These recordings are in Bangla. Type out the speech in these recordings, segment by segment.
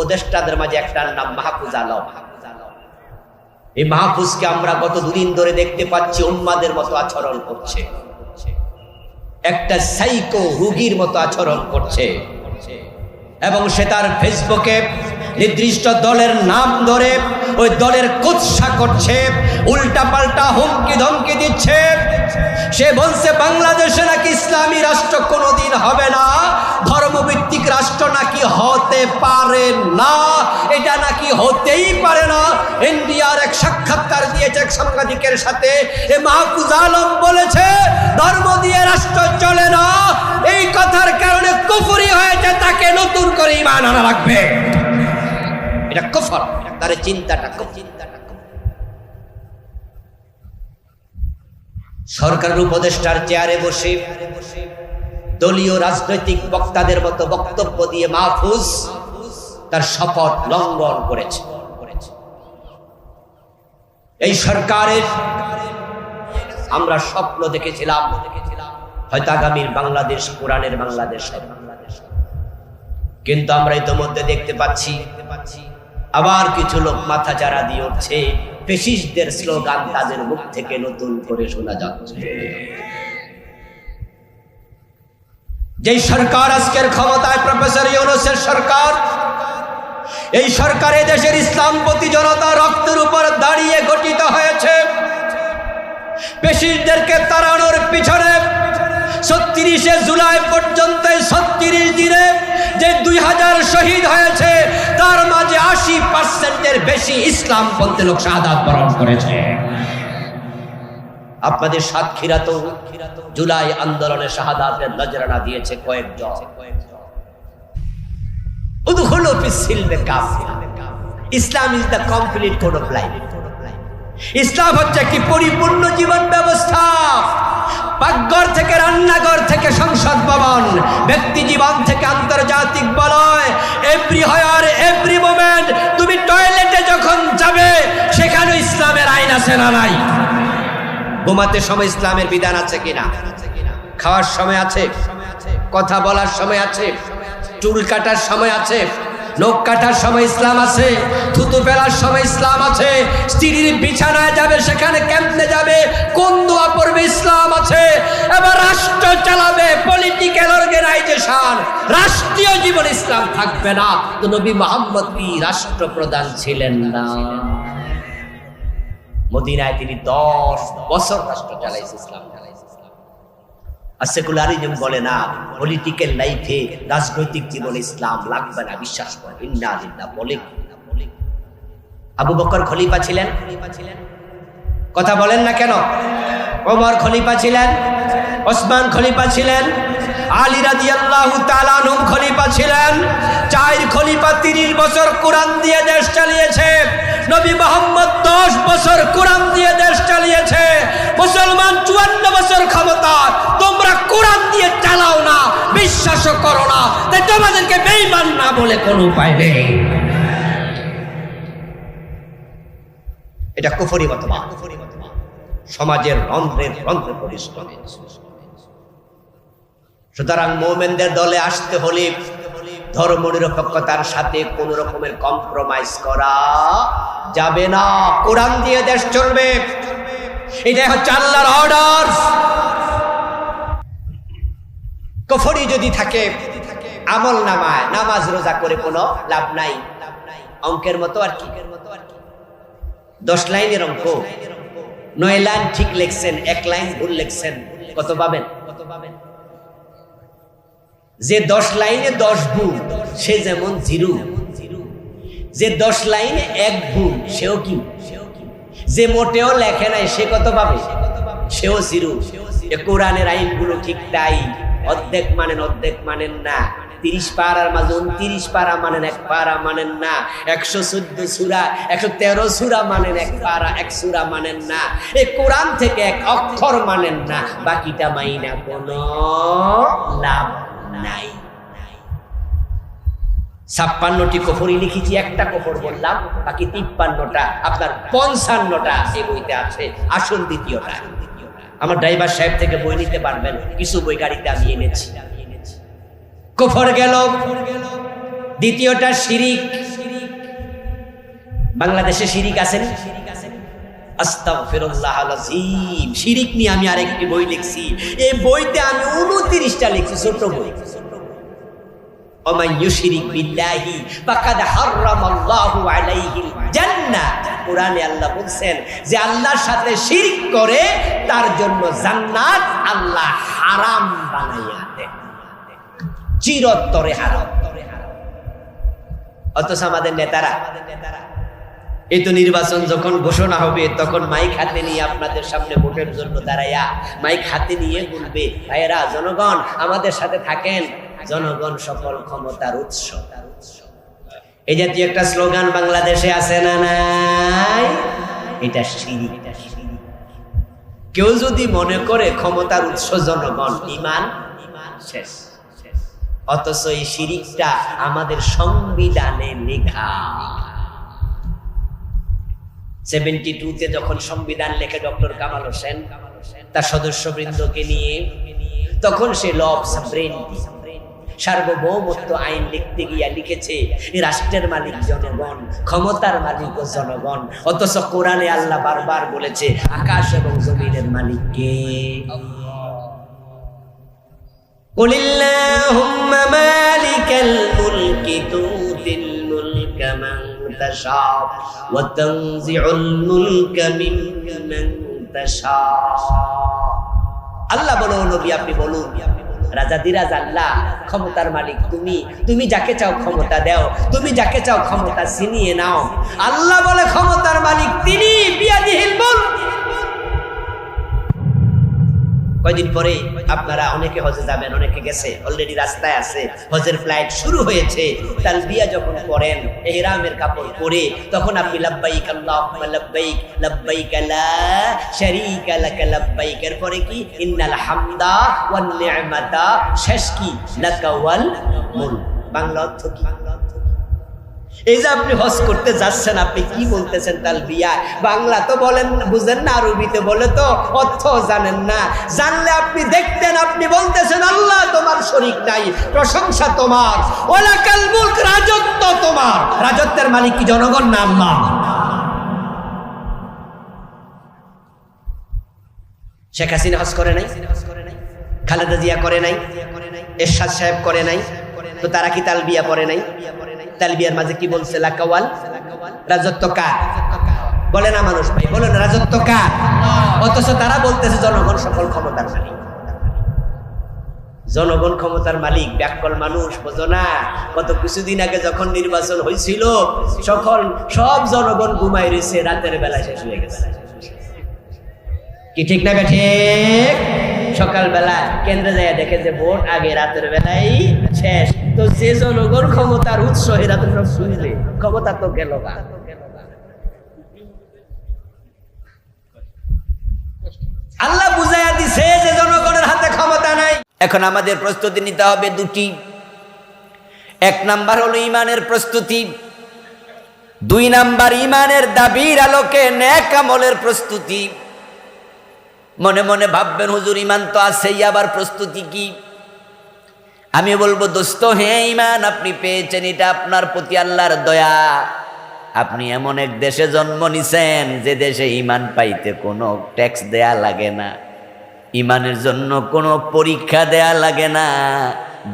উপদেষ্টাদের মাঝে একটার নাম মাহফুজ আলম। এই মাহফুজকে আমরা গত দুদিন ধরে দেখতে পাচ্ছি, উম্মাদের মতো আচরণ করছে। একটা সাইকো রুগীর মতো আচরণ করছে। এবং সে তার ফেসবুকে নির্দিষ্ট দলের নাম ধরে ওই দলের কুৎসা করছে উল্টা পাল্টা হুমকি ধমকি দিচ্ছে। সে বলছে, বাংলাদেশে নাকি ইসলামী রাষ্ট্র কোনোদিন হবে না ধর্মভিত্তিক রাষ্ট্র নাকি হতে পারে না এটা নাকি হতেই পারে না ইন্ডিয়ার এক সাক্ষাৎকার দিয়েছে এক সাংবাদিকের সাথে এ মাহফুজ আলম বলেছে, ধর্ম দিয়ে রাষ্ট্র চলে না এই কথার কারণে কুফুরি হয়েছে, তাকে নতুন করে ইমান আনা লাগবে এটা কুফর তার চিন্তাটা। চিন্তাটা। সরকারের উপদেষ্টার চেয়ারে বসে দলীয় রাজনৈতিক বক্তাদের মতো বক্তব্য দিয়ে মাহফুজ তার শপথ লঙ্ঘন করেছে। এই সরকারের আমরা স্বপ্ন দেখেছিলাম, হয়তো আগামীর বাংলাদেশ, কোরআনের বাংলাদেশ কিন্তু আমরা ইতোমধ্যে দেখতে পাচ্ছি, আবার কিছু লোক মাথা চারা দিয়ে উঠছে পেশিসদের স্লোগান তাদের মুখ থেকে নতুন করে শোনা যাচ্ছে। যেই সরকার আজকের ক্ষমতায় প্রফেসর ইউনুসের সরকার, এই সরকার দেশের ইসলামপন্থী জনতা রক্তের উপর দাঁড়িয়ে গঠিত হয়েছে। পেশিসদেরকে তাড়ানোর পিছনে ছত্রিশে জুলাই পর্যন্ত ছত্রিশ দিনে যে দুই হাজার শহীদ হয়েছে, তার মাঝে আশি পার্সেন্টের বেশি ইসলামপন্থী লোক শাহাদাত বরণ করেছে। আপনাদের সাতক্ষীরা তো জুলাই আন্দোলনে শাহাদাতের নজরানা দিয়েছে কয়েকজন। Islam is the complete code of life Islam হচ্ছে একটি পরিপূর্ণ জীবন ব্যবস্থা। পাকঘর থেকে রান্নাঘর থেকে সংসদ ভবন, ব্যক্তি জীবন থেকে আন্তর্জাতিক বলয় এভরি হায়ার এভরি মোমেন্ট তুমি টয়লেটে যখন যাবে সেখানে ইসলামের আইন আছে না নাই? ঘুমাতে সময় ইসলামের বিধান আছে কিনা? খাওয়ার সময় আছে? কথা বলার সময় আছে? চুল কাটার সময় আছে? নখ কাটার সময় ইসলাম আছে? থুতু ফেলার সময় ইসলাম আছে? স্ত্রীর বিছানায় যাবে, সেখানে কেমনে যাবে, কোন দোয়া পড়বে ইসলাম আছে? এবার রাষ্ট্র চালাবে পলিটিক্যাল অর্গানাইজেশন রাষ্ট্রীয় জীবন ইসলাম থাকবে না। তো নবী মোহাম্মদ কি রাষ্ট্রপ্রধান ছিলেন না? মদিনায় তিনি দশ বছর রাষ্ট্র চালাইছে ইসলাম। চালাইছে সেকুলারিজম বলে না পলিটিক্যাল লাইফে রাজনৈতিক জীবনে ইসলাম লাগবে না, বিশ্বাস করে ইন্না লিল্লাহ, বলে আবু বকর খলিফা ছিলেন? কথা বলেন না কেন? ওমর খলিফা ছিলেন? ওসমান খলিফা ছিলেন? খলিফা ছিলেন। খলিফা 30 বছর কোরআন দিয়ে দেশ নবী 10 বছর কোরআন দিয়ে দেশ চালিয়েছে। মুসলমান 54 বছর তোমরা কোরআন দিয়ে চালাও না, বিশ্বাসও করো না। তাই তোমাদেরকে বেঈমান না বলে কোনো উপায় নেই। এটা কুফরি মতবাদ। সমাজের রন্ধ্রের রন্ধ্রে পরিশ্রম। সুতরাং মোমেনদের দলে আসতে হলে ধর্ম নিরপেক্ষতার সাথে কোন রকমের কম্প্রোমাইজ করা যাবে না। কোরআন দিয়ে দেশ চলবে। এটাই হচ্ছে আল্লাহর অর্ডার কফরি যদি থাকে, আমল নামায়, নামাজ রোজা করে কোনো লাভ নাই। অঙ্কের মতো আর কি? দশ লাইনের অঙ্ক। নয় লাইন ঠিক লেখছেন, এক লাইন ভুল লেখছেন। কত পাবেন কত পাবেন? যে দশ লাইনে দশ ভুল সে যেমন জিরো। যে দশ লাইনে এক ভুল সেও কি? যে মোটেও লেখে নাই, সে কত পাবে? সেও জিরো। এ কোরআনের আইনগুলো ঠিক তাই অর্ধেক মানেন অর্ধেক মানেন না। তিরিশ পাড়ার মাঝে উনত্রিশ পাড়া মানেন, এক পাড়া মানেন না। একশো চোদ্দ সুরা, একশো তেরো সুরা মানেন, এক পাড়া এক সুরা মানেন না। এই কোরআন থেকে এক অক্ষর মানেন না। বাকিটা মাইনা কোনো লাভ নাই। ছাপ্পান্নটি কফরি লিখেছি, একটা কফর বললাম, বাকি তিপ্পান্নটা আপনার পঞ্চান্নটা এই বইতে আছে, আসল দ্বিতীয়টা। আমার ড্রাইভার সাহেব থেকে বই নিতে পারবেন, কিছু বই গাড়িতে আমি এনেছি। কফর গেল, দ্বিতীয়টা শিরিক। বাংলাদেশে শিরিক আছেন নিয়ে আমি আরেকটি বই লিখছি। এই বইতে আমি উনত্রিশটা লিখছি ছোট বই। আল্লাহর সাথে শিরিক করে তার জন্য আল্লাহ হারাম অথচ আমাদের নেতারা আমাদের নেতারা এই তো নির্বাচন যখন ঘোষণা হবে, তখন মাইক হাতে নিয়ে আপনাদের সামনে ভোটের জন্য দাঁড়াইয়া মাইক হাতে নিয়ে বলবে, ভাইয়েরা, জনগণ, আমাদের সাথে থাকেন। জনগণ সকল ক্ষমতার উৎস। এই জাতীয় একটা স্লোগান বাংলাদেশে আছে না নাই? এটা সিঁড়ি কেউ যদি মনে করে ক্ষমতার উৎস জনগণ, ইমান শেষ। অথচ এই শিরিকটা আমাদের সংবিধানে লেখা। সেভেন্টি টুতে যখন সংবিধান লেখে ডক্টর কামাল হোসেন তার সদস্যবৃন্দকে নিয়ে তখন সে ল অফ সাবরেন্টি সার্বভৌমত্ব আইন লিখতে গিয়া লিখেছে এই রাষ্ট্রের মালিক জনগণ ক্ষমতার মালিক ও জনগণ অথচ কোরআনে আল্লাহ বারবার বলেছে আকাশ এবং জমিনের মালিককে قل اللهم مالك الملك تؤتي الملك من تشاء وتنزع الملك ممن تشاء আল্লাহ বলো নবী আপনি বলুন রাজা দিরাজ আল্লাহ ক্ষমতার মালিক তুমি তুমি যাকে চাও ক্ষমতা দাও তুমি যাকে চাও ক্ষমতা ছিনিয়ে নাও আল্লাহ বলে ক্ষমতার মালিক তিনি বিয়াদিহিল কয়দিন পরে আপনারা অনেকে হজে যাবেন, অনেকে গেছে অলরেডি রাস্তায় আছে, হজের ফ্লাইট শুরু হয়েছে। তার বিয়া যখন করেন এহরামের কাপড় পরে, তখন আপনি লাব্বাইক, আল্লাহুম্মা লাব্বাইক লাব্বাইক লা শারীকা লাক লাব্বাইক। এর পরে কি? ইন্নাল হামদা ওয়ান নি'মাতা। শেষ কি? লাকা ওয়াল মুলক। বাংলা অর্থ কি? এই যে আপনি হজ করতে যাচ্ছেন, আপনি কি বলতেছেন তাল বিয়া বাংলা তো বলেন বুঝেন না, আরবিতে বলে তো অর্থ জানেন না। জানলে আপনি দেখতেন, আপনি বলতেছেন, আল্লাহ তোমার শরিক নাই, প্রশংসা তোমার ওলা কালমুলক রাজত্ব তোমার। রাজত্বের মালিক কি জনগণ না আম্মা শেখ হাসিনা হজ করে নাই? খালেদা জিয়া করে নাই? এরশাদ সাহেব করে নাই? তো তারা কি তাল বিয়া পড়ে নাই? তালবিয়ার মাঝে কি বলছে? লাকাওয়াল? রাজত্ব কার? বলে না মানুষ ভাই বলেন রাজত্ব কার? অথচ তারা বলতেছে জনগণ সকল ক্ষমতার মালিক। জনগণ ক্ষমতার মালিক, ব্যাকল মানুষ, বোঝো না? কত কিছুদিন আগে যখন নির্বাচন হয়েছিল সকল সব জনগণ ঘুমাই রয়েছে, রাতের বেলা শেষ হয়ে গেছে। কি ঠিক না ঠিক? সকালবেলা কেন্দ্রে যায় দেখে যে ভোট আগে রাতের বেলাই শেষ। তো যে জনগণ ক্ষমতার উৎস, এরা তো সব শুনলে ক্ষমতা তো গেল না আল্লাহ বুঝাইয়া দিছে যে জনগণের হাতে ক্ষমতা নাই। এখন আমাদের প্রস্তুতি নিতে হবে দুটি। এক নাম্বার হলো ইমানের প্রস্তুতি। দুই নাম্বার ইমানের দাবির আলোকে ন্যাক আমলের প্রস্তুতি। মনে মনে ভাববেন, হুজুর, ইমান তো আছেই, আবার প্রস্তুতি কি? আমি বলব, দোস্ত হ্যাঁ ইমান আপনি পেয়েছেন, এটা আপনার প্রতি আল্লাহর দয়া। আপনি এমন এক দেশে জন্ম নিছেন, যে দেশে ইমান পাইতে কোনো ট্যাক্স দেয়া লাগে না। ইমানের জন্য কোনো পরীক্ষা দেয়া লাগে না।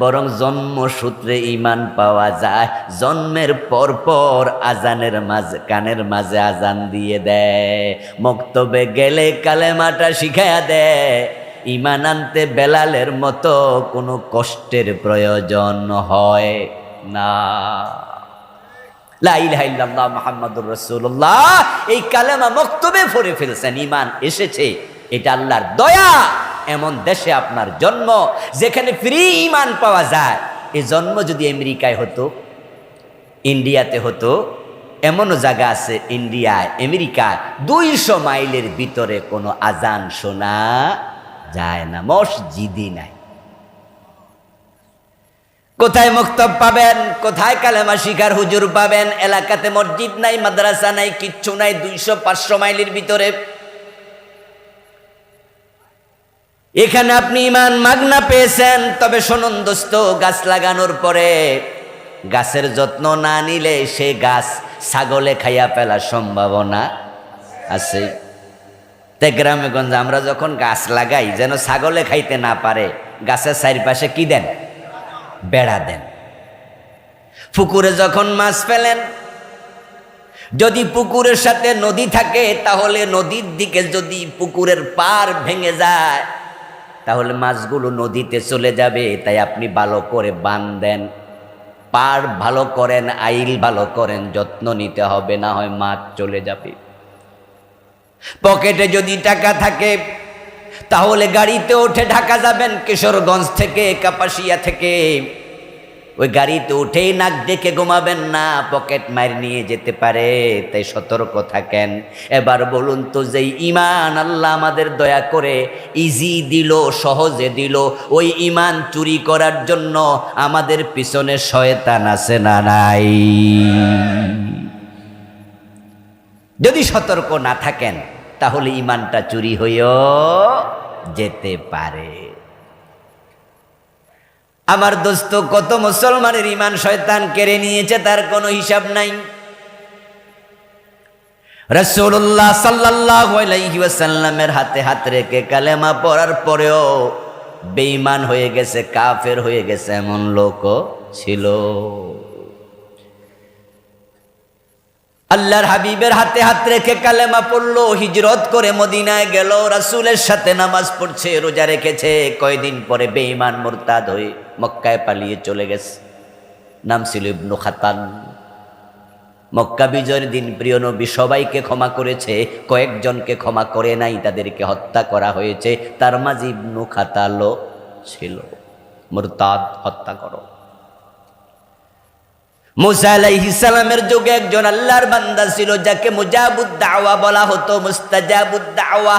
বরং জন্মসূত্রে ইমান পাওয়া যায়, জন্মের পর পর আজানের মাঝে, কানের মাঝে আজান দিয়ে দেয়। মক্তবে গেলে কালেমাটা শিখায়া দেয়। ইমান আনতে বেলালের মতো কোনো কষ্টের প্রয়োজন হয় না। লাইল্লাহ মোহাম্মদুর রসুল্লাহ এই কালেমা মক্তবে ফরে ফেলছেন ইমান এসেছে, এটা আল্লাহর দয়া। এমন দেশে আপনার জন্ম, যেখানে ফ্রি ইমান পাওয়া যায়। এই জন্ম যদি আমেরিকায় হতো, ইন্ডিয়াতে হতো, এমনও জায়গা আছে ইন্ডিয়ায়, আমেরিকায়, দুইশো মাইলের ভিতরে কোনো আজান শোনা যায় না, মসজিদই নাই। কোথায় মুক্তব পাবেন, কোথায় কালেমা শিকার হুজুর পাবেন, এলাকাতে মসজিদ নাই, মাদ্রাসা নাই, কিচ্ছু নাই, দুইশো পাঁচশো মাইলের ভিতরে। এখানে আপনি ইমান মাগনা পেয়েছেন, তবে শুনুন দোস্ত, গাছ লাগানোর পরে গাছের যত্ন না নিলে সে গাছ ছাগলে খাইয়া ফেলার সম্ভাবনা আছে। তে গ্রামে গঞ্জে আমরা যখন গাছ লাগাই, যেন ছাগলে খাইতে না পারে, গাছের চারিপাশে কি দেন? বেড়া দেন। পুকুরে যখন মাছ ফেলেন, যদি পুকুরের সাথে নদী থাকে, তাহলে নদীর দিকে যদি পুকুরের পার ভেঙে যায়, তাহলে মাছগুলো নদীতে চলে যাবে, তাই আপনি ভালো করে বান দেন। পার ভালো করেন, আইল ভালো করেন, যত্ন নিতে হবে, না হয় মাছ চলে যাবে। পকেটে যদি টাকা থাকে, তাহলে গাড়িতে উঠে ঢাকা যাবেন কিশোরগঞ্জ থেকে, কাপাসিয়া থেকে। ওই গাড়িতে উঠেই নাক ডেকে ঘুমাবেন না, পকেট মার নিয়ে যেতে পারে, তাই সতর্ক থাকেন। এবার বলুন তো যে ইমান আল্লাহ আমাদের দয়া করে ইজি দিল, সহজে দিল, ওই ইমান চুরি করার জন্য আমাদের পিছনে শয়তান আছে না নাই? যদি সতর্ক না থাকেন, তাহলে ইমানটা চুরি হয়েও যেতে পারে। আমার দোস্ত, কত মুসলমানের ইমান শয়তান কেড়ে নিয়েছে, তার কোনো হিসাব নাই। রসুল্লাহ সাল্লাহ আলাইসাল্লামের হাতে হাত রেখে কালেমা পড়ার পরেও বেঈমান হয়ে গেছে, কাফের হয়ে গেছে, এমন লোকও ছিল। আল্লাহর হাবিবের হাতে হাত রেখে কালেমা পড়ল, হিজরত করে মদিনায় গেল, রাসুলের সাথে নামাজ পড়ছে, রোজা রেখেছে, কয়দিন পরে বেঈমান মোরতাদ হয়ে মক্কায় পালিয়ে চলে গেছে। নাম ছিল ইবনু খাতান। মক্কা বিজয়ের দিন প্রিয় নবী সবাইকে ক্ষমা করেছে, কয়েকজনকে ক্ষমা করে নাই, তাদেরকে হত্যা করা হয়েছে, তার মাঝে ইবনু খাতালো ছিল। মোরতাদ, হত্যা করো। মুসা আলাইহিসালামের যুগে একজন আল্লাহর বান্দা ছিল, যাকে মুজাবুদ দাওয়া বলা হতো মুস্তাজাবুদ দাওয়া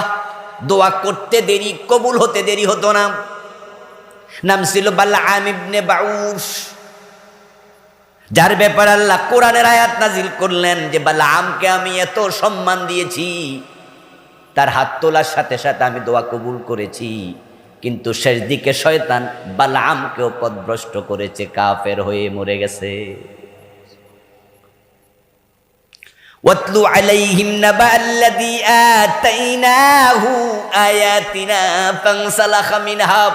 দোয়া করতে দেরি, কবুল হতে দেরি হতো না। নাম ছিল বাল্লাম ইবনে বাউস। যার ব্যাপার আল্লাহ কোরআনের আয়াত নাজিল করলেন যে বালামকে আমি এত সম্মান দিয়েছি, তার হাত তোলার সাথে সাথে আমি দোয়া কবুল করেছি। কিন্তু শেষ দিকে শয়তান বালামকেও পদভ্রষ্ট করেছে, কাফের হয়ে মরে গেছে। واتل عليهم نبأ الذي آتيناه آياتنا فانسلخ منها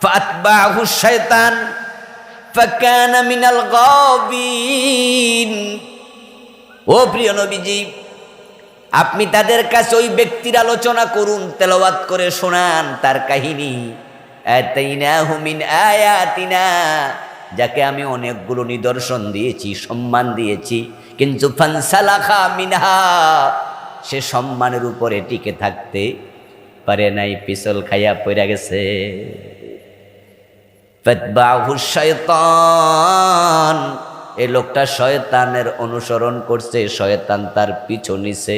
فأتبعه الشيطان فكان من الغابين ও প্রিয় নবীজি আপনি তাদের কাছে ওই ব্যক্তির আলোচনা করুন তেলাওয়াত করে শোনান তার কাহিনী আতাইনাহু মিন আয়াতিনা যাকে আমি অনেকগুলো নিদর্শন দিয়েছি, সম্মান দিয়েছি। কিন্তু ফানসালাখা মিনহা, সে সম্মানের উপরে টিকে থাকতে পারে নাই, পিছল খাইয়া পড়ে গেছে। এই লোকটা শয়তানের অনুসরণ করছে, শয়তান তার পিছু নিছে।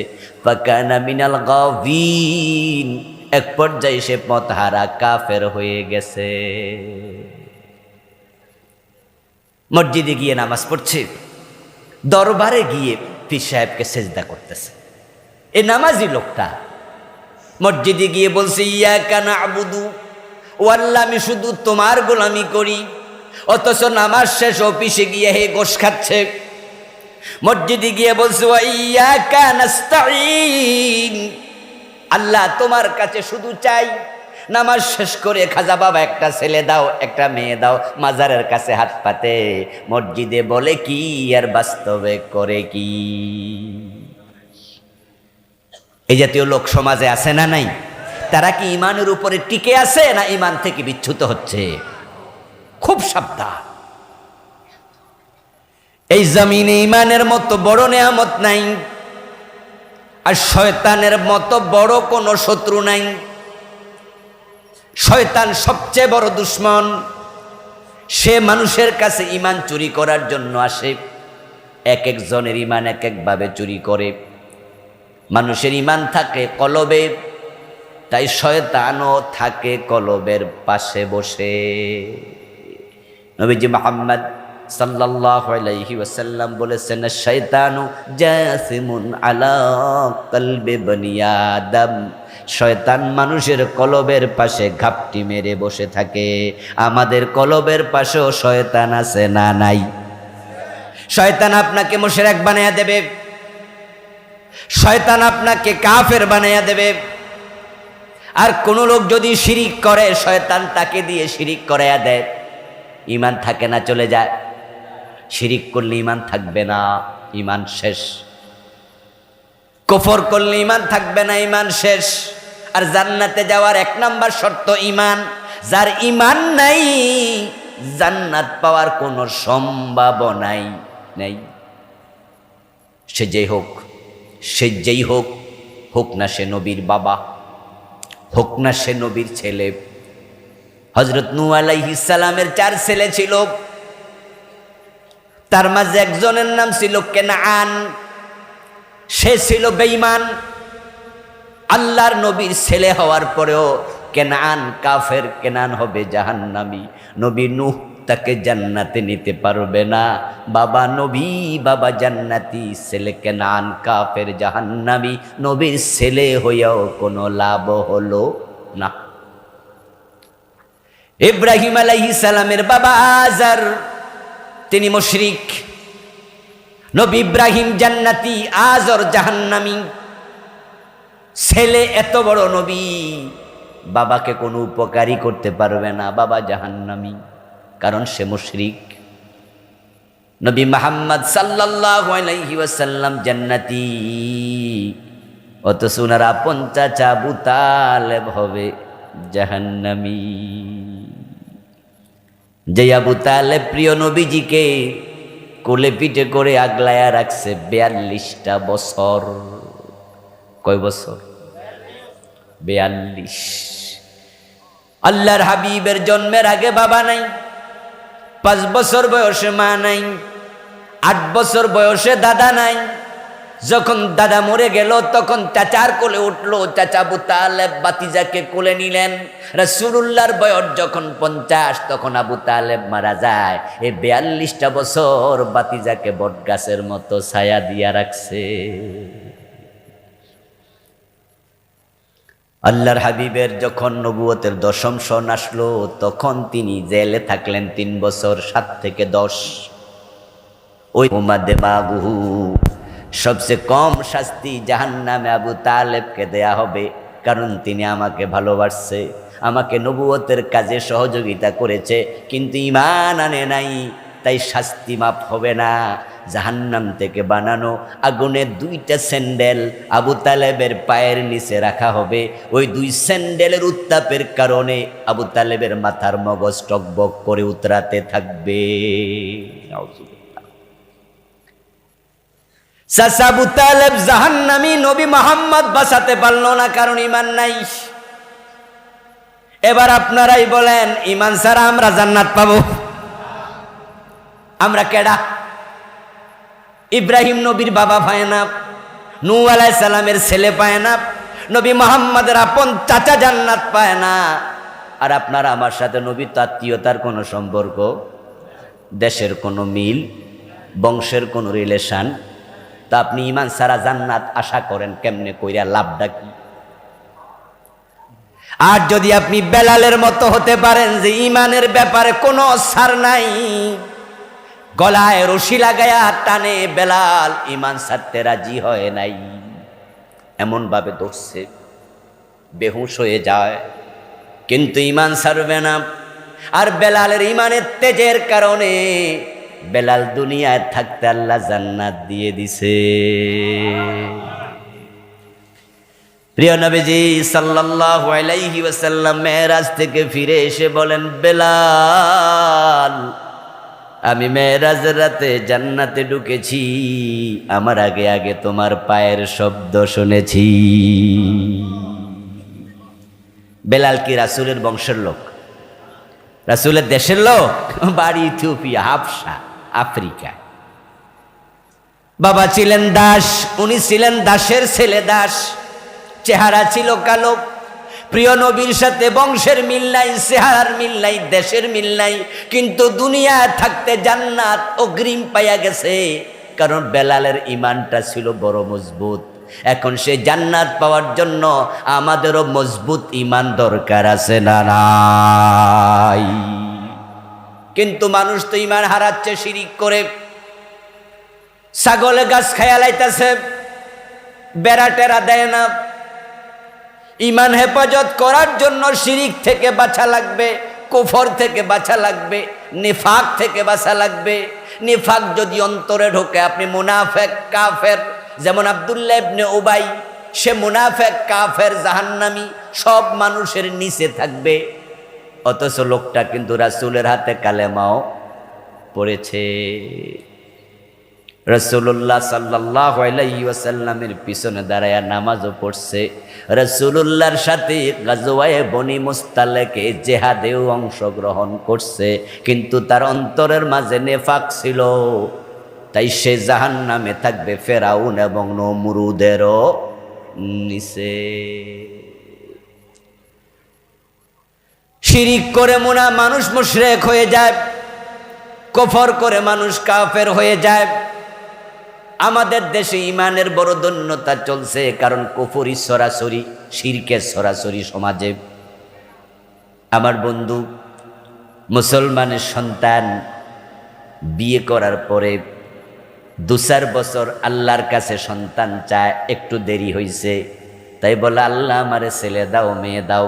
এক পর্যায়ে সে পথহারা কাফের হয়ে গেছে। মসজিদে গিয়ে নামাজ পড়ছে। দরবারে গিয়ে পীর সাহেবকে সেজদা করতেছে। এই নামাজি লোকটা মসজিদে গিয়ে বলছে ইয়া কানা আবুদু ও আল্লাহ আমি শুধু তোমার গোলামি করি, অথচ নামাজ শেষ অফিসে গিয়ে হে গোস খাচ্ছে। মসজিদে গিয়ে বলছে, "ওয়া ইয়াকা নাস্তাঈন, আল্লাহ তোমার কাছে শুধু চাই নামাজ শেষ করে খাজা বাবা একটা ছেলে দাও, একটা মেয়ে দাও, মাজারের কাছে হাত পাতে। মসজিদে বলে কি আর বাস্তবে করে কি? এই জাতীয় লোক সমাজে আছে না নাই? তারা কি ইমানের উপরে টিকে আছে না ইমান থেকে বিচ্ছুত হচ্ছে? খুব সাবধান। এই জমিনে ইমানের মতো বড় নেয়ামত নাই, আর শয়তানের মতো বড় কোনো শত্রু নাই। শয়তান সবচেয়ে বড় দুশ্মন। সে মানুষের কাছে ইমান চুরি করার জন্য আসে। এক একজনের ইমান এক একভাবে চুরি করে। মানুষের ইমান থাকে কলবে, তাই শয়তানও থাকে কলবের পাশে বসে। নবীজি মোহাম্মদ সাল্লাল্লাহু আলাইহি বলেছেন, শয়তানু জাসিমুন আলা কলবে বনি আদম। শয়তান মানুষের কলবের পাশে ঘাপটি মেরে বসে থাকে। আমাদের কলবের পাশেও শয়তান আছে না নাই? শয়তান আপনাকে মোশেরেক বানাইয়া দেবে। শয়তান আপনাকে কাফের বানাইয়া দেবে। আর কোন লোক যদি শিরিক করে, শয়তান তাকে দিয়ে শিরিক করাইয়া দেয়। ইমান থাকে না, চলে যায়। শিরিক করলে ইমান থাকবে না ইমান শেষ। কফর করলে ইমান থাকবে না ইমান শেষ। আর জান্নাতে যাওয়ার এক নাম্বার শর্ত ইমান যার ইমান নাই, জান্নাত পাওয়ার কোনো সম্ভাবনাই নেই সে যেই হোক, সে যেই হোক হোক না সে নবীর বাবা, হোক না সে নবীর ছেলে। হজরত নু সালামের চার ছেলে ছিল। তার মাঝে একজনের নাম ছিল কেনান। সে ছিল বেঈমান। আল্লাহর নবীর ছেলে হওয়ার পরেও কেনান কাফের, কেনান হবে জাহান্নামী। নবী নুহ তাকে জান্নাতে নিতে পারবে না। বাবা নবী, বাবা জান্নাতি, ছেলে কেনান কাফের, জাহান্নামী। নবীর ছেলে হইয়াও কোনো লাভ হলো না। ইব্রাহিম আলাইহিস সালামের বাবা আজার, তিনি মুশরিক। নবী ইব্রাহিম জান্নাতি, আজর, জাহান্নামী। ছেলে এত বড় নবী, বাবাকে কোনো উপকারী করতে পারবে না, বাবা জাহান্নামী, কারণ সে মুশরিক। নবী মোহাম্মদ ওয়াসাল্লাম জান্নাতি, অথচ ওনারা পঞ্চাচা বুতালেব হবে জাহান্নামী। যে আবু প্রিয় নবীজিকে কোলে পিঠে করে আগলায়া রাখছে বিয়াল্লিশটা বছর। কয় বছর? বিয়াল্লিশ। আল্লাহর হাবিবের জন্মের আগে বাবা নাই, পাঁচ বছর বয়সে মা নাই, আট বছর বয়সে দাদা নাই। যখন দাদা মরে গেল, তখন চাচার কোলে উঠল, চাচা আবু তালেব বাতিজাকে কোলে নিলেন। রাসূলুল্লাহর বয়স যখন পঞ্চাশ, তখন আবু তালেব মারা যায়। এই বিয়াল্লিশটা বছর বাতিজাকে বটগাছের মতো ছায়া দিয়া রাখছে। আল্লাহর হাবিবের যখন নবুয়তের দশম সন আসলো, তখন তিনি জেলে থাকলেন তিন বছর, সাত থেকে দশ। ওই উমাদে বাবুহু সবচেয়ে কম শাস্তি জাহান নামে আবু তালেবকে দেয়া হবে, কারণ তিনি আমাকে ভালোবাসছে, আমাকে নবুয়তের কাজে সহযোগিতা করেছে, কিন্তু ইমান আনে নাই, তাই শাস্তি মাপ হবে না। জাহান্নাম থেকে বানানো আগুনের দুইটা স্যান্ডেল আবু তালেবের পায়ের নিচে রাখা হবে। ওই দুই স্যান্ডেলের উত্তাপের কারণে আবু তালেবের মাথার মগজ টকবক করে উতরাতে থাকবে। আবু তালেব জাহান্নামী নবী মোহাম্মদ বাঁচাতে পারল না, কারণ ইমান নাই। এবার আপনারাই বলেন ইমান ছাড়া আমরা জান্নাত পাবো? আমরা কেডা? ইব্রাহিম নবীর বাবা পায় না নু আলাই সালামের ছেলে পায় না, নবী মোহাম্মদের আপন চাচা জান্নাত পায় না। আর আপনার আমার সাথে নবী আত্মীয়তার কোনো সম্পর্ক, দেশের কোনো মিল, বংশের কোনো রিলেশন তা আপনি ইমান সারা জান্নাত আশা করেন কেমনে কইরা লাভটা কি? আর যদি আপনি বেলালের মতো হতে পারেন যে ইমানের ব্যাপারে কোনো সার নাই গলায় রশি লাগায়া টানে বেলাল, ইমান ছাড়তে রাজি হয় নাই। এমন ভাবে ধরছে, বেহুশ হয়ে যায়। কিন্তু ইমান ছাড়বে না। আর বেলালের ইমানের তেজের কারণে বেলাল দুনিয়ায় থাকতে আল্লাহ জান্নাত দিয়ে দিছে। প্রিয় নবীজি, সাল্লাল্লাহু আলাইহি ওয়াসাল্লাম মেরাজ থেকে ফিরে এসে বলেন, বেলাল আমি মেয়েরাজ রাতে জান্নাতে ঢুকেছি। আমার আগে আগে তোমার পায়ের শব্দ শুনেছি। বেলাল কি রাসুলের বংশের লোক? রাসুলের দেশের লোক? বাড়ি ইথিওপিয়া, হাফসা, আফ্রিকা। বাবা ছিলেন দাস, উনি ছিলেন দাসের ছেলে দাস। চেহারা ছিল কালো প্রিয় নবীর সাথে বংশের মিল নাই, চেহারার মিল নাই, দেশের মিল নাই, কিন্তু দুনিয়া থাকতে জান্নাত অগ্রিম পাইয়া গেছে। কারণ বেলালের ইমানটা ছিল বড় মজবুত। এখন সে জান্নাত পাওয়ার জন্য আমাদেরও মজবুত ইমান দরকার আছে না নাই? কিন্তু মানুষ তো ইমান হারাচ্ছে, শিরিক করে। ছাগলে গাছ খায়া লাইতেছে, বেড়া টেরা দেয় না। ইমান হেফাজত করার জন্য শিরিক থেকে বাঁচা লাগবে, কুফর থেকে বাঁচা লাগবে, নিফাক থেকে বাঁচা লাগবে। নিফাক যদি অন্তরে ঢোকে, আপনি মুনাফেক, কাফের। যেমন আবদুল্লাহ ইবনে উবাই, সে মুনাফেক, কাফের, জাহান্নামি, সব মানুষের নিচে থাকবে। অথচ লোকটা কিন্তু রাসুলের হাতে কালেমাও পড়েছে। রসুল্লাহ সাল্লাহ আলাইসাল্লামের পিছনে দাঁড়ায় নামাজও পড়ছে। রসুল্লাহর সাথে গাজওয়ায়ে বনি মুস্তালেকে জেহাদেও অংশগ্রহণ করছে, কিন্তু তার অন্তরের মাঝে নেফাক ছিল। তাই সে জাহান নামে থাকবে ফেরাউন এবং নমরুদেরও নিচে। শিরিক করে মোনা মানুষ মুশরেক হয়ে যায়, কফর করে মানুষ কাফের হয়ে যায়। আমাদের দেশে ইমানের বড় ধন্যতা চলছে, কারণ কুফুরি সরাসরি, শিরকের সরাসরি সমাজে। আমার বন্ধু, মুসলমানের সন্তান বিয়ে করার পরে দু চার বছর আল্লাহর কাছে সন্তান চায়, একটু দেরি হয়েছে তাই বলে, আল্লাহ আমারে ছেলে দাও, মেয়ে দাও।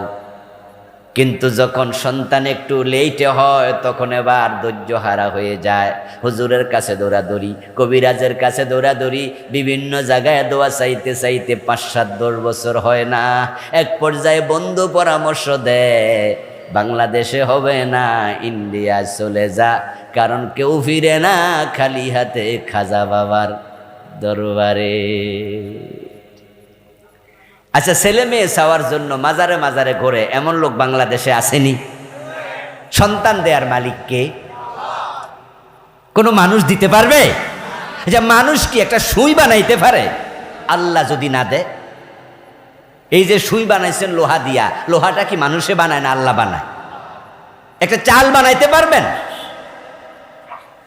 কিন্তু যখন সন্তান একটু লেটে হয়, তখন এবার ধৈর্য হারা হয়ে যায়। হুজুরের কাছে দৌড়াদৌড়ি, কবিরাজের কাছে দৌড়াদৌড়ি, বিভিন্ন জায়গায় দোয়া চাইতে চাইতে পাঁচ সাত দশ বছর হয় না। এক পর্যায়ে বন্ধু পরামর্শ দেয়, বাংলাদেশে হবে না, ইন্ডিয়া চলে যা, কারণ কেউ ফিরে না, খালি হাতে খাজা বাবার দরবারে। আচ্ছা ছেলে মেয়ে চাওয়ার জন্য মাজারে মাজারে ঘোরে এমন লোক বাংলাদেশে আসেনি? সন্তান দেয়ার মালিককে কোনো মানুষ দিতে পারবে? যে মানুষ কি একটা সুই বানাইতে পারে? আল্লাহ যদি না দেয়? এই যে সুই বানাইছেন লোহা দিয়া, লোহাটা কি মানুষে বানায় না আল্লাহ বানায়? একটা চাল বানাইতে পারবেন?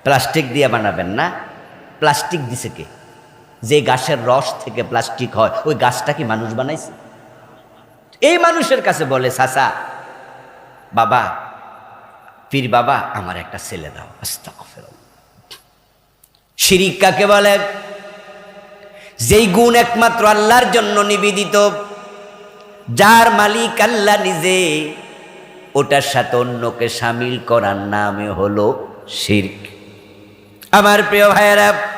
প্লাস্টিক দিয়ে বানাবেন না? প্লাস্টিক দিছে কে? যে গাছের রস থেকে প্লাস্টিক হয়, ওই গাছটা কি মানুষ বানাইছে? এই মানুষের কাছে বলে সাসা বাবা, পীর বাবা, আমার একটা ছেলে দাও। আস্তাগফিরুল্লাহ। শিরিক কাকে বলে? যেই গুণ একমাত্র আল্লাহর জন্য নিবেদিত, যার মালিক আল্লাহ নিজে, ওটার সাথে অন্যকে সামিল করার নামে হলো শির্ক। আমার প্রিয় ভাইয়েরা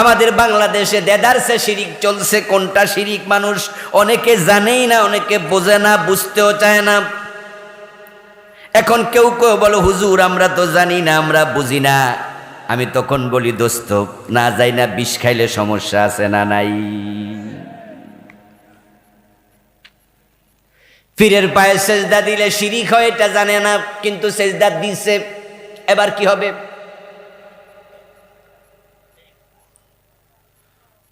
আমাদের বাংলাদেশে দেদারসে শিরিক চলছে, কোনটা শিরিক মানুষ অনেকে জানেই না, অনেকে বোঝে না, বুঝতেও চায় না। এখন কেউ কেউ বলো, হুজুর, আমরা তো জানি না, আমরা বুঝি না। আমি তখন বলি, দোস্ত, না যাই না, বিষ খাইলে সমস্যা আছে না নাই? পীরের পায়ে সেজদা দিলে শিরিক হয়, এটা জানে না, কিন্তু সেজদা দিছে, এবার কি হবে?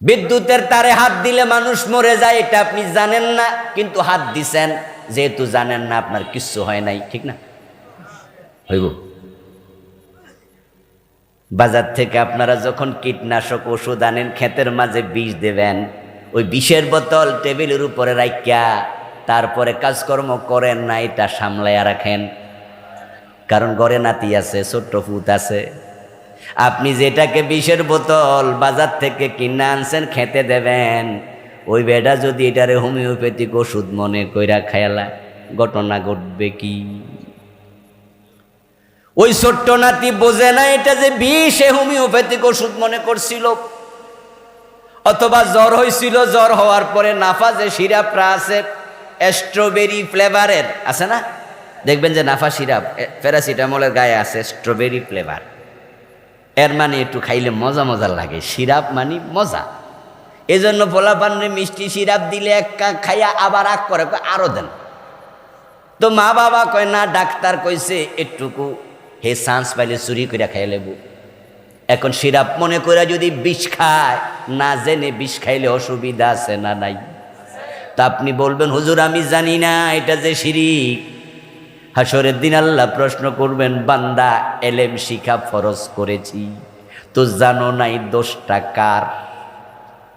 বিদ্যুতের তারে হাত দিলে মানুষ মরে যায়, এটা আপনি জানেন না, কিন্তু হাত দিছেন, যেহেতু জানেন না, আপনার কিচ্ছু হয় নাই, ঠিক না? হইব। বাজার থেকে আপনারা যখন কীটনাশক ওষুধ আনেন, ক্ষেতের মাঝে বিষ দেবেন, ওই বিষের বোতল টেবিলের উপরে রাখিয়া তারপরে কাজকর্ম করেন না, এটা সামলাইয়া রাখেন। কারণ ঘরে নাতি আছে, ছোট্ট ফুত আছে। আপনি যেটাকে বিষের বোতল বাজার থেকে কিনে আনছেন, খেতে দেবেন। ওই বেটা যদি এটারে হোমিওপ্যাথিক ওষুধ মনে কইরা খেয়ালা ঘটনা ঘটবে কি? ওই ছোট্ট নাতি বোঝে না এটা যে বিষে হোমিওপ্যাথিক ওষুধ মনে করছিল। অথবা জ্বর হয়েছিল জ্বর হওয়ার পরে নাফা যে সিরাপরা আছে, স্ট্রবেরি ফ্লেভারের, আছে না? দেখবেন যে নাফা সিরাপ প্যারাসিটামলের গায়ে আছে স্ট্রবেরি ফ্লেভার। এর মানে একটু খাইলে মজা মজা লাগে, সিরাপ মানে মজা। এজন্য পোলাপানরে মিষ্টি সিরাপ দিলে এক খাইয়া আবার আগ করে, কয় আরও দেন। তো মা বাবা কয়, না, ডাক্তার কইছে একটুকু হে চান্স পাইলে চুরি করে খাই লেবু। এখন সিরাপ মনে করে যদি বিষ খায়, না জেনে বিষ খাইলে অসুবিধা আছে না নাই? তা আপনি বলবেন, হুজুর, আমি জানি না, এটা যে শিরিক হাসরের দিন আল্লাহ প্রশ্ন করবেন, বান্দা, এলেম শিখা ফরজ করেছি। তো জানো নাই দোষটা কার?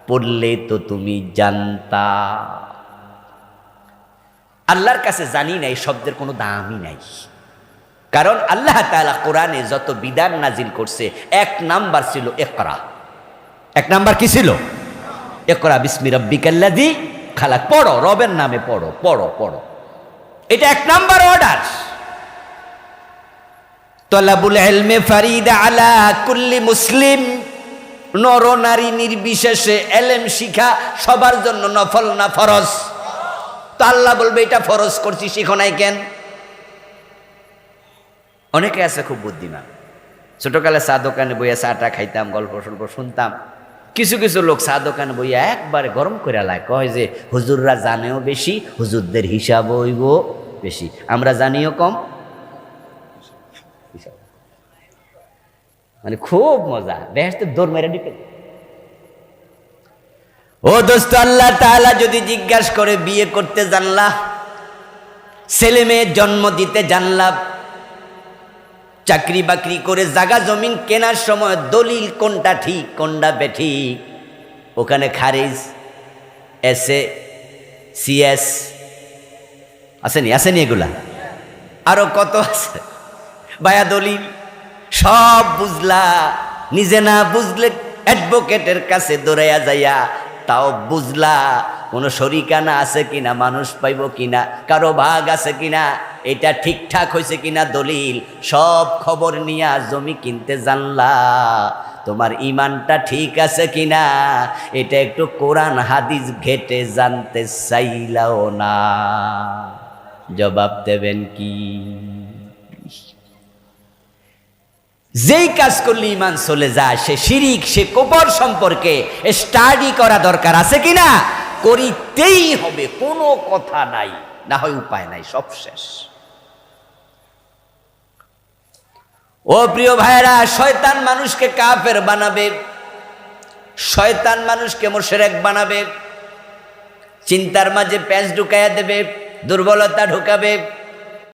পড়লে তো তুমি জানতা। আল্লাহর কাছে জানি নাই, শব্দের কোনো দামই নাই। কারণ আল্লাহ তাআলা কোরআনে যত বিধান নাজিল করছে, এক নাম্বার ছিল একরা এক নাম্বার কি ছিল? একরা বিসমি রব্বিকাল্লাদি খালাক। পড়ো, রবের নামে পড়ো পড়ো পড়ো। এটা এক নাম্বার অর্ডার তলাবুল এলমে ফারিদা আলা কুল্লি মুসলিম। নর নারী নির্বিশেষে এলেম শিখা সবার জন্য নফল না ফরজ? তো আল্লাহ বলবে, এটা ফরজ করছি, শিখো নাই কেন? অনেকে আছে খুব বুদ্ধিমান। ছোটকালে চা দোকানে বইয়া চাটা খাইতাম গল্প সল্প শুনতাম। কিছু কিছু লোক চা দোকানে বইয়া একবারে গরম করে লায়, কয় যে, হুজুররা জানেও বেশি, হুজুরদের হিসাব হইব বেশি। আমরা জানিও কম। মানে খুব মজা বেহেস্তে দৌড় মেরে ঢুকে ও দোস্ত, আল্লাহ তাআলা যদি জিজ্ঞাসা করে বিয়ে করতে জানলা, ছেলে মেয়ের জন্ম দিতে জানলা চাকরি বাকরি করে জাগা জমিন কেনার সময় দলিল কোনটা ঠিক, কোনটা বেঠিক? ওখানে খারিজ এসে সিএস, আসেনি আসেনি এগুলা? আরও কত আছে? বায়া দলিল, সব বুঝলা, নিজে না বুঝলে অ্যাডভোকেটের কাছে দৌড়াইয়া যাইয়া তাও বুঝলা, কোনো শরিকানা আছে কিনা, মানুষ পাইব কিনা, কারও ভাগ আছে কিনা, এটা ঠিকঠাক হয়েছে কিনা দলিল, সব খবর নিয়া জমি কিনতে জানলা, তোমার ইমানটা ঠিক আছে কিনা, এটা একটু কোরআন হাদিস ঘেটে জানতে চাইলাও না, জবাব দেবেন কি? যেই কাজ করলে ইমান চলে যায়, সে শিরিক, সে কোপর সম্পর্কে স্টাডি করা দরকার আছে কিনা? করিতেই হবে, কোনো কথা নাই, না হয় উপায় নাই, সব শেষ। ও প্রিয় ভাইরা শয়তান মানুষকে কাফের বানাবে, শয়তান মানুষকে মোশেরেক বানাবে, চিন্তার মাঝে প্যাঁচ ঢুকাইয়া দেবে, দুর্বলতা ঢুকাবে